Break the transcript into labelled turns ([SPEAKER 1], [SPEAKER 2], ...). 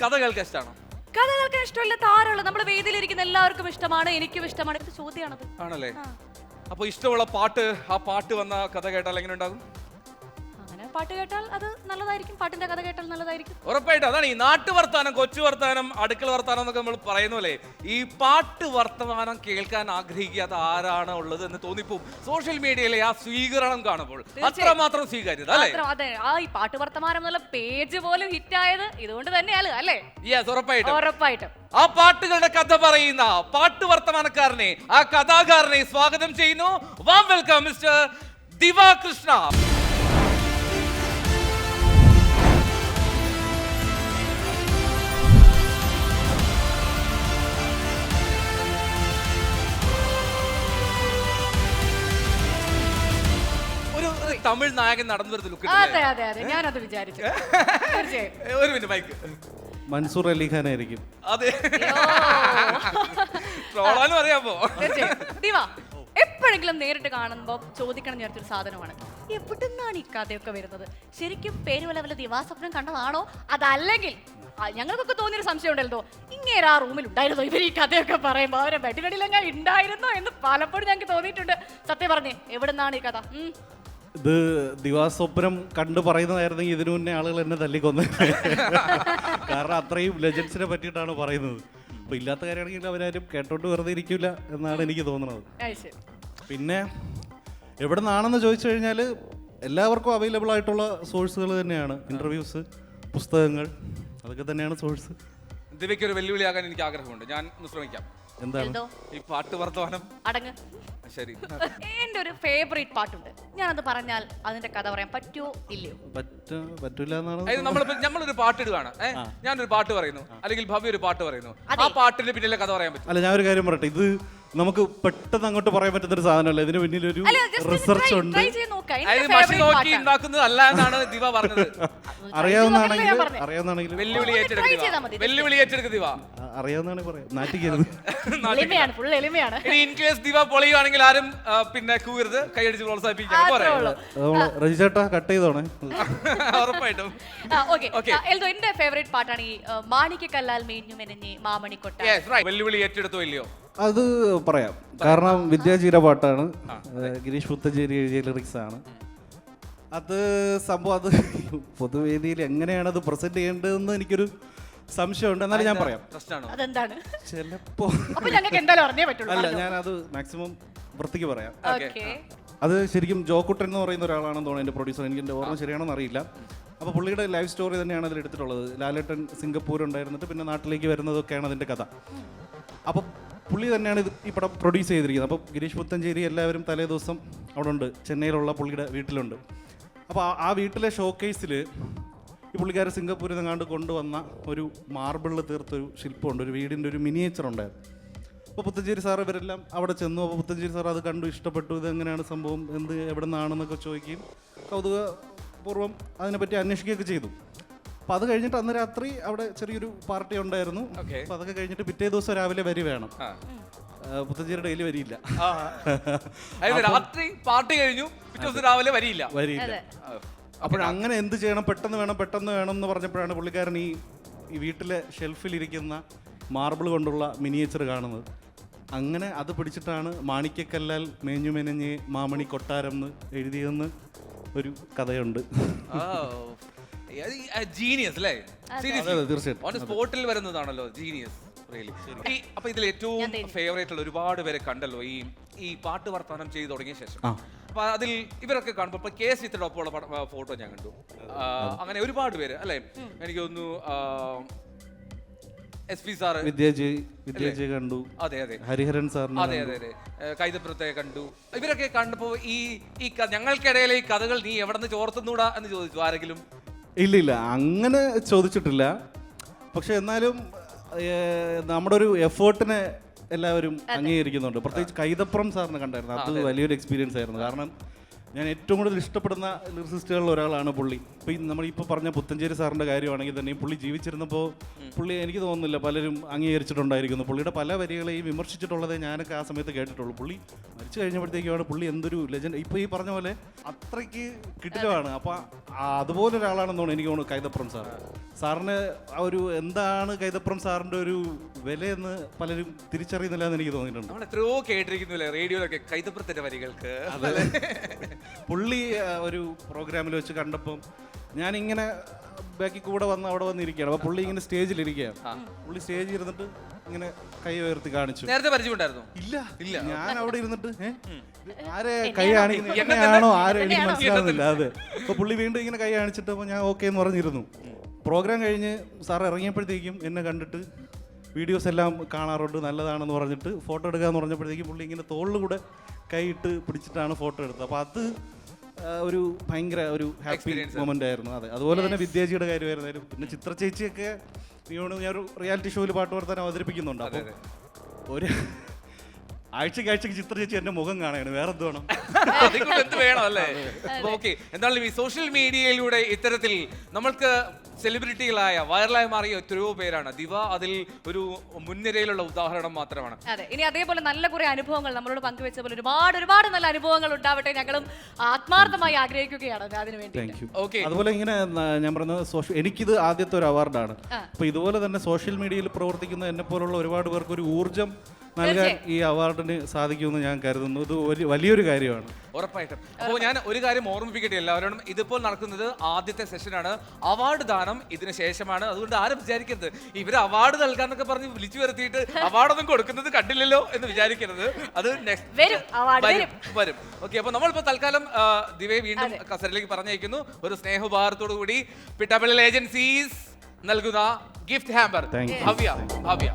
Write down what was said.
[SPEAKER 1] കഥ കേൾക്കാൻ ഇഷ്ടമാണോ
[SPEAKER 2] കഥ കേൾക്കാൻ ഇഷ്ടമല്ല താരമുള്ള. നമ്മുടെ വേദിയിലിരിക്കുന്ന എല്ലാവർക്കും ഇഷ്ടമാണ് എനിക്കും ഇഷ്ടമാണ്. ഇത് ചോദ്യമാണത്.
[SPEAKER 1] ആണല്ലേ? അപ്പൊ ഇഷ്ടമുള്ള പാട്ട് ആ പാട്ട് വന്ന കഥ കേട്ടാൽ എങ്ങനെ ഉണ്ടാകും?
[SPEAKER 2] പാട്ട് കേട്ടാൽ അത് നല്ലതായിരിക്കും പാട്ടിന്റെ കഥ കേട്ടാൽ നല്ലതായിരിക്കും.
[SPEAKER 1] ഉറപ്പായിട്ടും. അതാണ് ഈ നാട്ടു വർത്താനം കൊച്ചു വർത്താനം അടുക്കള വർത്താനം എന്നൊക്കെ നമ്മൾ പറയുന്ന പോലെ ഈ പാട്ട് വർത്തമാനം കേൾക്കാൻ ആഗ്രഹിക്കാത്ത ആരാണ് ഉള്ളത് എന്ന് തോന്നിപ്പോ സോഷ്യൽ മീഡിയയിലെ ആ സ്വീകരണം കാണുമ്പോൾ അത്രമാത്രം സ്വീകാര്യത അല്ലേ?
[SPEAKER 2] മാത്രം അതെ. ആ ഈ പാട്ട് വർത്തമാനം എന്നുള്ള പേജ് പോലും ഹിറ്റ് ആയത് ഇതുകൊണ്ട് തന്നെയാണ് അല്ലേ?
[SPEAKER 1] യെസ് ഉറപ്പായിട്ടും.
[SPEAKER 2] ഉറപ്പായിട്ടും.
[SPEAKER 1] ആ പാട്ടുകളുടെ കഥ പറയുന്ന പാട്ട് വർത്തമാനക്കാരനെ ആ കഥാകാരനെ സ്വാഗതം ചെയ്യുന്നു. വാം വെൽക്കം മിസ്റ്റർ ദിവാ തമിഴ് നായകൻ നടന്നു വരുന്ന ലുക്ക്
[SPEAKER 2] അതെ അതെ അതെ. ഞാനത് വിചാരിച്ചു. തീർച്ചയായും.
[SPEAKER 1] ഒരു മിനിറ്റ് മൈക്ക്.
[SPEAKER 3] മൻസൂർ അലിഖാനായിരിക്കും
[SPEAKER 1] അതെ. ട്രോളാനും അറിയാമോ
[SPEAKER 2] തീർച്ചയായും. ദിവാ എപ്പോഴെങ്കിലും നേരിട്ട് കാണുമ്പോൾ ചോദിക്കണം ചേർത്തൊരു സാധനമാണ്. എവിടുന്നാണ് ഈ കഥയൊക്കെ വരുന്നത്? ശരിക്കും പേര് വല്ല വല്ല ദിവാസ്വപ്നം കണ്ടതാണോ? അതല്ലെങ്കിൽ ആ, ഞങ്ങൾക്കൊക്കെ തോന്നിയൊരു സംശയം ഉണ്ടല്ലോ. ഇങ്ങനെ ആ റൂമിൽ ഉണ്ടായിരുന്നോ ഇവർ ഈ കഥയൊക്കെ പറയുമ്പോൾ അവരെ ബെഡിനടിയിൽ ഞാൻ ഉണ്ടായിരുന്നോ എന്ന് പലപ്പോഴും ഞങ്ങൾക്ക് തോന്നിയിട്ടുണ്ട്. സത്യം പറഞ്ഞേ എവിടുന്നാണ് ഈ കഥ? ഉം.
[SPEAKER 3] ഇത് ദിവാസ്വപ്നം കണ്ടു പറയുന്നതായിരുന്നെങ്കിൽ ഇതിനു മുന്നേ ആളുകൾ എന്നെ തല്ലിക്കൊന്നു. കാരണം അത്രയും ലെജൻസിനെ പറ്റിയിട്ടാണ് പറയുന്നത്. അപ്പൊ ഇല്ലാത്ത കാര്യമാണെങ്കിൽ അവരാരും കേട്ടോണ്ട് വെറുതെ ഇരിക്കില്ല എന്നാണ് എനിക്ക് തോന്നുന്നത്. പിന്നെ എവിടെ നിന്നാണെന്ന് ചോദിച്ചു കഴിഞ്ഞാൽ എല്ലാവർക്കും അവൈലബിൾ ആയിട്ടുള്ള സോഴ്സുകൾ തന്നെയാണ്. ഇന്റർവ്യൂസ് പുസ്തകങ്ങൾ അതൊക്കെ തന്നെയാണ് സോഴ്സ്
[SPEAKER 1] ദിവ്യയ്ക്ക് ഒരു വെല്ലുവിളിയാകാൻ എനിക്ക് ആഗ്രഹമുണ്ട്. ഞാൻ ഒന്ന് ശ്രമിക്കാം.
[SPEAKER 3] എന്താണ്?
[SPEAKER 2] എന്തോ?
[SPEAKER 1] ഈ പാട്ട് വർത്തമാനം
[SPEAKER 2] അടങ്ങ്.
[SPEAKER 1] ശരി.
[SPEAKER 2] എന്റെ ഒരു ഫേവറേറ്റ് പാട്ടുണ്ട്. ഞാനത് പറഞ്ഞാൽ അതിന്റെ കഥ പറയാൻ പറ്റുമോ ഇല്ലയോ?
[SPEAKER 3] പറ്റ പറ്റൂല എന്നാണ്
[SPEAKER 1] അതായത് നമ്മളിപ്പോ നമ്മളൊരു പാട്ട് ഇടുകയാണ് ഏഹ് ഞാനൊരു പാട്ട് പറയുന്നു. അല്ലെങ്കിൽ ഭവ്യ ഒരു പാട്ട് പറയുന്നു. ആ പാട്ടിന്റെ പിന്നിലെ കഥ പറയാൻ പറ്റും.
[SPEAKER 3] അല്ല ഞാൻ ഒരു കാര്യം പറയട്ടെ. ഇത് നമുക്ക് പെട്ടെന്ന് അങ്ങോട്ട് പറയാൻ പറ്റുന്ന ഒരു സാധനമല്ല. ഇതിന് പിന്നിലൊരു
[SPEAKER 2] അല്ല ജസ്റ്റ്
[SPEAKER 3] റിസർച്ച് ഉണ്ട്.
[SPEAKER 2] ട്രൈ ചെയ്ത് നോക്കാം
[SPEAKER 1] അതായത് മഷി നോക്കി ഉണ്ടാക്കുന്നത് അല്ല എന്നാണ് ദിവ പറഞ്ഞത്.
[SPEAKER 3] അറിയാവുന്നതാണെങ്കിൽ
[SPEAKER 2] ഞാൻ
[SPEAKER 3] അറിയാവുന്നതാണെങ്കിൽ
[SPEAKER 1] വെല്ലുവിളി
[SPEAKER 2] try
[SPEAKER 1] ഏറ്റെടുക്കുക
[SPEAKER 2] ചെയ്താൽ
[SPEAKER 1] ദിവ.
[SPEAKER 2] മതി.
[SPEAKER 1] വെല്ലുവിളി ഏറ്റെടുക്കുക ദിവ.
[SPEAKER 3] അറിയാവുന്നതാണെങ്കിൽ പറയാം. നാട്ടിക്കരുത്.
[SPEAKER 2] എളിമയാണ് ഫുൾ എളിമയാണ്.
[SPEAKER 1] ഇനി ഇൻ കേസ് ദിവ പൊളിയുവാണെങ്കിൽ ആരും ആ, പിന്നെ കൂവരുത്. കൈയടിച്ച് പ്രോത്സാഹിപ്പിക്കാം
[SPEAKER 2] അത്രേ ഉള്ളൂ.
[SPEAKER 3] നമ്മൾ രജി ചേട്ടാ കട്ട് ചെയ്തോണേ.
[SPEAKER 1] ഉറപ്പായിട്ടും.
[SPEAKER 2] ഓക്കെ എൽദോ എന്റെ ഫേവറേറ്റ് പാട്ടാണ് ഈ ആ, മാണിക്യക്കല്ലാൽ മേഞ്ഞു മെനഞ്ഞ് മാമണിക്കൊട്ട
[SPEAKER 1] Yes, right. വെല്ലുവിളി ഏറ്റെടുത്തോ ഇല്ലയോ?
[SPEAKER 3] അത് പറയാം. കാരണം വിദ്യാജീര പാട്ടാണ്. ഗിരീഷ് പുത്തഞ്ചേരി എഴുതിയ ലിറിക്സ് ആണ്. അത് സംഭവം അത് പൊതുവേദിയിൽ എങ്ങനെയാണ് അത് പ്രസന്റ് ചെയ്യേണ്ടതെന്ന് എനിക്കൊരു സംശയമുണ്ട്. എന്നാലും ഞാൻ പറയാം.
[SPEAKER 2] അതെന്താണ്?
[SPEAKER 3] ചിലപ്പോ
[SPEAKER 2] അപ്പൊ
[SPEAKER 3] അല്ല ഞാൻ അത് മാക്സിമം വൃത്തിക്ക് പറയാം.
[SPEAKER 2] ഓക്കെ.
[SPEAKER 3] അത് ശരിക്കും ജോക്കുട്ടൻ എന്ന് പറയുന്ന ഒരാളാണെന്ന് തോന്നുന്നു എന്റെ പ്രൊഡ്യൂസർ എനിക്ക് എന്റെ ഓർമ്മ ശരിയാണെന്ന് അറിയില്ല. അപ്പോൾ പുള്ളിയുടെ ലൈഫ് സ്റ്റോറി തന്നെയാണ് അതിൽ എടുത്തിട്ടുള്ളത്. ലാലേട്ടൻ സിംഗപ്പൂർ ഉണ്ടായിരുന്നിട്ട് പിന്നെ നാട്ടിലേക്ക് വരുന്നതൊക്കെയാണ് അതിന്റെ കഥ. അപ്പോൾ പുള്ളി തന്നെയാണ് ഇത് ഈ പടം പ്രൊഡ്യൂസ് ചെയ്തിരിക്കുന്നത്. അപ്പോൾ ഗിരീഷ് പുത്തഞ്ചേരി എല്ലാവരും തലേ ദിവസം അവിടെ ഉണ്ട് ചെന്നൈയിലുള്ള പുള്ളിയുടെ വീട്ടിലുണ്ട്. അപ്പോൾ ആ- വീട്ടിലെ ഷോക്കേസിൽ ഈ പുള്ളിക്കാരെ സിംഗപ്പൂരിൽ നിന്നാണ്ട് കൊണ്ടുവന്ന ഒരു മാർബിളിൽ തീർത്തൊരു ശില്പമുണ്ട്. ഒരു വീടിന്റെ ഒരു മിനിയേച്ചർ ഉണ്ടായിരുന്നു. അപ്പോൾ പുത്തഞ്ചേരി സാർ ഇവരെല്ലാം അവിടെ ചെന്നു. അപ്പോൾ പുത്തഞ്ചേരി സാർ അത് കണ്ടു ഇഷ്ടപ്പെട്ടു. ഇത് എങ്ങനെയാണ് സംഭവം? എന്ത് എവിടെ നിന്നാണെന്നൊക്കെ ചോദിക്കുകയും കൗതുകപൂർവം അതിനെപ്പറ്റി അന്വേഷിക്കുകയൊക്കെ ചെയ്തു. അപ്പോൾ അത് കഴിഞ്ഞിട്ട് അന്ന് രാത്രി അവിടെ ചെറിയൊരു പാർട്ടി ഉണ്ടായിരുന്നു.
[SPEAKER 1] Okay.
[SPEAKER 3] അപ്പോൾ അതൊക്കെ കഴിഞ്ഞിട്ട് പിറ്റേ ദിവസം രാവിലെ വരി വേണം.
[SPEAKER 1] ആ.
[SPEAKER 3] ആ, പുത്തഞ്ചേരി ഡെയിലി വരിയില്ല.
[SPEAKER 1] ആ. അതായത് രാത്രി പാർട്ടി കഴിഞ്ഞു പിറ്റേ ദിവസം രാവിലെ വരിയില്ല.
[SPEAKER 3] വരിയില്ല.
[SPEAKER 2] അതെ.
[SPEAKER 3] അപ്പോഴങ്ങനെ എന്ത് ചെയ്യണം? പെട്ടെന്ന് വേണം പെട്ടെന്ന് വേണം എന്ന് പറഞ്ഞപ്പോഴാണ് പുള്ളിക്കാരൻ ഈ ഈ വീട്ടിലെ ഷെൽഫിലിരിക്കുന്ന മാർബിൾ കൊണ്ടുള്ള മിനിയേച്ചർ കാണുന്നത്. അങ്ങനെ അത് പിടിച്ചിട്ടാണ് മാണിക്കക്കല്ലാൽ മേഞ്ഞു മെനഞ്ഞ് മാമണി കൊട്ടാരം എന്ന് എഴുതിയെന്ന് ഒരു കഥയുണ്ട്.
[SPEAKER 1] ജീനിയസ് അല്ലേ
[SPEAKER 3] തീർച്ചയായിട്ടും.
[SPEAKER 1] ഓൺ സ്പോട്ടിൽ വരുന്നതാണല്ലോ ജീനിയസ് റിയലി അപ്പൊ ഇതിൽ ഏറ്റവും ഫേവറേറ്റ് ഉള്ള ഒരുപാട് പേരെ കണ്ടല്ലോ ഈ ഈ പാട്ട് വർത്തമാനം ചെയ്തു തുടങ്ങിയ ശേഷം. അപ്പൊ അതിൽ ഇവരൊക്കെ കാണുമ്പോൾ ഇപ്പൊ കെ സിത്തിന്റെ ഒപ്പമുള്ള ഫോട്ടോ ഞാൻ കണ്ടു. അങ്ങനെ ഒരുപാട് പേര് അല്ലെ? എനിക്ക് തോന്നുന്നു S P sir
[SPEAKER 3] Vidyaji Vidyaji കണ്ടു.
[SPEAKER 1] അതെ അതെ.
[SPEAKER 3] ഹരിഹരൻ സാർ
[SPEAKER 1] അതെ അതെ അതെ. കൈതപ്പുറത്തെ കണ്ടു. ഇവരൊക്കെ കണ്ടപ്പോ ഈ ഈ ഞങ്ങൾക്കിടയിലെ ഈ കഥകൾ നീ എവിടെ നിന്ന് ചോർത്തുന്നൂടാ എന്ന് ചോദിച്ചു ആരെങ്കിലും?
[SPEAKER 3] ഇല്ല ഇല്ല അങ്ങനെ ചോദിച്ചിട്ടില്ല. പക്ഷെ എന്നാലും ഏഹ്, നമ്മുടെ ഒരു എഫേർട്ടിനെ എല്ലാവരും അംഗീകരിക്കുന്നുണ്ട്. പ്രത്യേകിച്ച് കൈതപ്പുറം സാറിനെ കണ്ടായിരുന്നു. അത്. വലിയൊരു എക്സ്പീരിയൻസ് ആയിരുന്നു. കാരണം ഞാൻ ഏറ്റവും കൂടുതൽ ഇഷ്ടപ്പെടുന്ന ലിറിസിസ്റ്റുകളിൽ ഒരാളാണ് പുള്ളി. ഇപ്പം ഈ നമ്മളിപ്പോൾ പറഞ്ഞ പുത്തഞ്ചേരി സാറിന്റെ കാര്യമാണെങ്കിൽ തന്നെ പുള്ളി ജീവിച്ചിരുന്നപ്പോൾ പുള്ളി എനിക്ക് തോന്നുന്നില്ല പലരും അംഗീകരിച്ചിട്ടുണ്ടായിരിക്കുന്നു. പുള്ളിയുടെ പല വരികളെയും വിമർശിച്ചിട്ടുള്ളതേ ഞാനൊക്കെ ആ സമയത്ത് കേട്ടിട്ടുള്ളൂ. പുള്ളി മരിച്ചു കഴിഞ്ഞപ്പോഴത്തേക്കുമാണ് പുള്ളി എന്തൊരു ലെജൻഡ് ഇപ്പോൾ ഈ പറഞ്ഞ പോലെ അത്രയ്ക്ക് കിട്ടിലാണ് അപ്പോൾ അതുപോലെ ഒരാളാണെന്ന് തോന്നുന്നു എനിക്ക് തോന്നുന്നു കൈതപ്പുറം സാർ സാറിന് ആ ഒരു എന്താണ് കൈതപ്രം സാറിന്റെ ഒരു വിലയെന്ന് പലരും തിരിച്ചറിയുന്നില്ല എന്ന് എനിക്ക് തോന്നിയിട്ടുണ്ട്.
[SPEAKER 1] നമ്മൾ എത്രയോ കേട്ടിരിക്കുന്നില്ലേ? റേഡിയോയിലൊക്കെ വരികൾക്ക്.
[SPEAKER 3] പുള്ളി ഒരു പ്രോഗ്രാമിൽ വെച്ച് കണ്ടപ്പം ഞാനിങ്ങനെ ബാക്കി കൂടെ വന്ന് അവിടെ വന്നിരിക്കുകയാണ്. അപ്പൊ പുള്ളി ഇങ്ങനെ സ്റ്റേജിൽ ഇരിക്കുകയാണ്. പുള്ളി സ്റ്റേജിൽ ഇരുന്നിട്ട് ഇങ്ങനെ കൈ ഉയർത്തി കാണിച്ചു.
[SPEAKER 1] നേരത്തെ പരിചയമുണ്ടായിരുന്നു?
[SPEAKER 3] ഇല്ല.
[SPEAKER 1] ഇല്ല.
[SPEAKER 3] ഞാൻ അവിടെ ഇരുന്നിട്ട് ആരെ കൈ കാണിക്കുന്നത് എന്നെയാണോ ആരെ എനിക്ക് മനസ്സിലാവുന്നില്ല അതെ. അപ്പൊ പുള്ളി വീണ്ടും ഇങ്ങനെ കൈ കാണിച്ചിട്ട് അപ്പൊ ഞാൻ ഓക്കെ എന്ന് പറഞ്ഞിരുന്നു. പ്രോഗ്രാം കഴിഞ്ഞ് സാർ ഇറങ്ങിയപ്പോഴത്തേക്കും എന്നെ കണ്ടിട്ട് വീഡിയോസ് എല്ലാം കാണാറുണ്ട് നല്ലതാണെന്ന് പറഞ്ഞിട്ട് ഫോട്ടോ എടുക്കാന്ന് പറഞ്ഞപ്പോഴത്തേക്കും പുള്ളി ഇങ്ങനെ തോളിലൂടെ കൈയിട്ട് പിടിച്ചിട്ടാണ് ഫോട്ടോ എടുത്തത്. അപ്പൊ അത് ഒരു ഭയങ്കര ഒരു ഹാപ്പി. മൊമെന്റ് ആയിരുന്നു. അതെ. അതുപോലെ തന്നെ വിദ്യാജിയുടെ കാര്യമായിരുന്നാലും പിന്നെ ചിത്ര ചേച്ചിയൊക്കെ ഞാൻ ഒരു റിയാലിറ്റി ഷോയിൽ പാട്ട് പാടുത്താൻ അവതരിപ്പിക്കുന്നുണ്ട്. അപ്പോൾ ഒരു ആഴ്ചക്ക് ആഴ്ചക്ക് ചിത്ര ചേച്ചി എന്റെ മുഖം കാണുകയാണ്. വേറെ എന്ത് വേണം?
[SPEAKER 1] അതിക്കൊണ്ട് എന്ത് വേണം അല്ലേ? ഓക്കെ എന്തായാലും ഈ സോഷ്യൽ മീഡിയയിലൂടെ ഇത്തരത്തിൽ നമ്മൾക്ക് സെലിബ്രിറ്റികളായ വൈറലായി മാറിയ എത്രയോ പേരാണ്. ദിവ അതിൽ ഒരു മുൻനിരയിലുള്ള ഉദാഹരണം മാത്രമാണ്.
[SPEAKER 2] അതെ ഇനി അതേപോലെ നല്ല കുറെ അനുഭവങ്ങൾ നമ്മളോട് പങ്കുവെച്ച പോലെ ഒരുപാട് ഒരുപാട് നല്ല അനുഭവങ്ങൾ ഉണ്ടാവട്ടെ ഞങ്ങളും ആത്മാർത്ഥമായി ആഗ്രഹിക്കുകയാണ് അതിനു വേണ്ടി
[SPEAKER 1] ഓക്കെ
[SPEAKER 3] അതുപോലെ ഇങ്ങനെ ഞാൻ പറഞ്ഞത് സോഷ്യൽ എനിക്കിത് ആദ്യത്തെ ഒരു അവാർഡാണ് അപ്പൊ ഇതുപോലെ തന്നെ സോഷ്യൽ മീഡിയയിൽ പ്രവർത്തിക്കുന്ന എന്നെ പോലുള്ള ഒരുപാട് പേർക്ക് ഒരു ഊർജം നൽകാൻ ഈ അവാർഡിന് സാധിക്കുമെന്ന് ഞാൻ കരുതുന്നു. ഇത് ഒരു വലിയൊരു കാര്യമാണ്.
[SPEAKER 1] ഉറപ്പായിട്ടും. അപ്പോൾ ഞാൻ ഒരു കാര്യം ഓർമ്മിപ്പിക്കട്ടെ എല്ലാവരോടും. ഇതിപ്പോൾ നടക്കുന്നത് ആദ്യത്തെ സെഷനാണ്. അവാർഡ് ദാനം ഇതിന് ശേഷമാണ്. അതുകൊണ്ട് ആരും വിചാരിക്കരുത്. ഇവർ അവാർഡ് നൽകാന്നൊക്കെ പറഞ്ഞ് വിളിച്ചു വരുത്തിയിട്ട് അവാർഡൊന്നും കൊടുക്കുന്നത് കണ്ടില്ലല്ലോ എന്ന് വിചാരിക്കരുത്. അത് നെക്സ്റ്റ്
[SPEAKER 2] വരും,
[SPEAKER 1] ഓക്കെ അപ്പൊ നമ്മളിപ്പോ തൽക്കാലം ദിവയെ വീണ്ടും കസറിലേക്ക് പറഞ്ഞയക്കുന്നു. ഒരു സ്നേഹോപഹാരത്തോടു കൂടി പിട്ടാപ്പള്ളി ഏജൻസീസ് നൽകുന്ന gift hamper
[SPEAKER 3] Thank you.
[SPEAKER 1] Bhavya Bhavya.